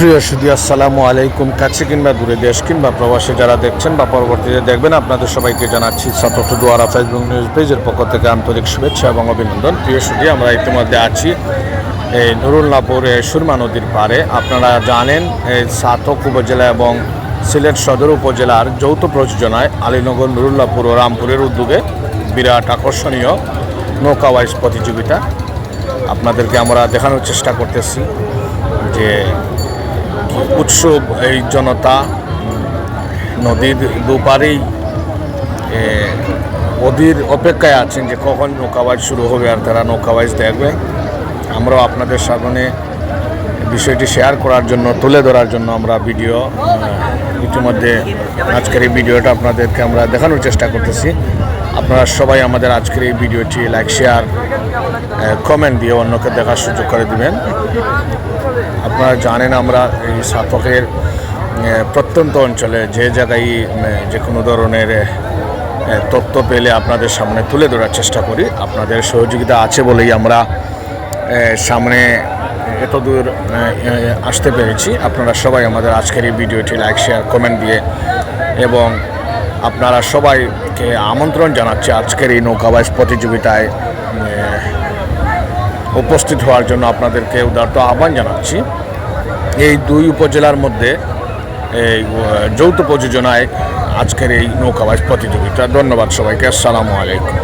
প্রিয় সুদী, আসসালামু আলাইকুম। কাছে কিংবা দূরে দেশ কিংবা প্রবাসে যারা দেখছেন বা পরবর্তীতে দেখবেন, আপনাদের সবাইকে জানাচ্ছি দুয়ারা ফেসবুক নিউজ পেজের পক্ষ থেকে আন্তরিক শুভেচ্ছা এবং অভিনন্দন। প্রিয় সুদী, আমরা ইতিমধ্যে আছি এই নুরুল্লাপুরে সুরমা নদীর পাড়ে। আপনারা জানেন, এই সাতক উপজেলা এবং সিলেট সদর উপজেলার যৌথ প্রযোজনায় আলীনগর, নুরুল্লাপুর ও রামপুরের উদ্যোগে বিরাট আকর্ষণীয় নৌকা ওয়াইজ প্রতিযোগিতা। আপনাদেরকে আমরা দেখানোর চেষ্টা করতেছি যে উৎসব এই জনতা নদীর দুপারেই অধীর অপেক্ষায় আছেন যে কখন নৌকাবাজ শুরু হবে আর তারা নৌকাবাজ দেখবেন আমরাও আপনাদের সামনে বিষয়টি শেয়ার করার জন্য, তুলে ধরার জন্য আমরা ভিডিও ইতিমধ্যে আজকের এই ভিডিওটা আপনাদেরকে আমরা দেখানোর চেষ্টা করতেছি। আপনারা সবাই আমাদের আজকের এই ভিডিওটি লাইক শেয়ার কমেন্ট দিয়ে অন্যকে দেখার সুযোগ করে দিবেন। আপনারা জানেন আমরা এই সাফকের প্রত্যন্ত অঞ্চলে যে জায়গায় যে কোনো ধরনের তথ্য পেলে আপনাদের সামনে তুলে ধরার চেষ্টা করি। আপনাদের সহযোগিতা আছে বলেই আমরা সামনে এত দূর আসতে পেরেছি। আপনারা সবাই আমাদের আজকের এই ভিডিওটি লাইক শেয়ার কমেন্ট দিয়ে এবং আপনারা সবাইকে আমন্ত্রণ জানাচ্ছি আজকের এই নৌকাবাজ প্রতিযোগিতায়। উপস্থিত হওয়ার জন্য আপনাদেরকে উদারত আহ্বান জানাচ্ছি। এই দুই উপজেলার মধ্যে এই যৌথ প্রযোজনায় আজকের এই নৌকাবাজ প্রতিযোগিতা। ধন্যবাদ সবাইকে। আসসালামু আলাইকুম।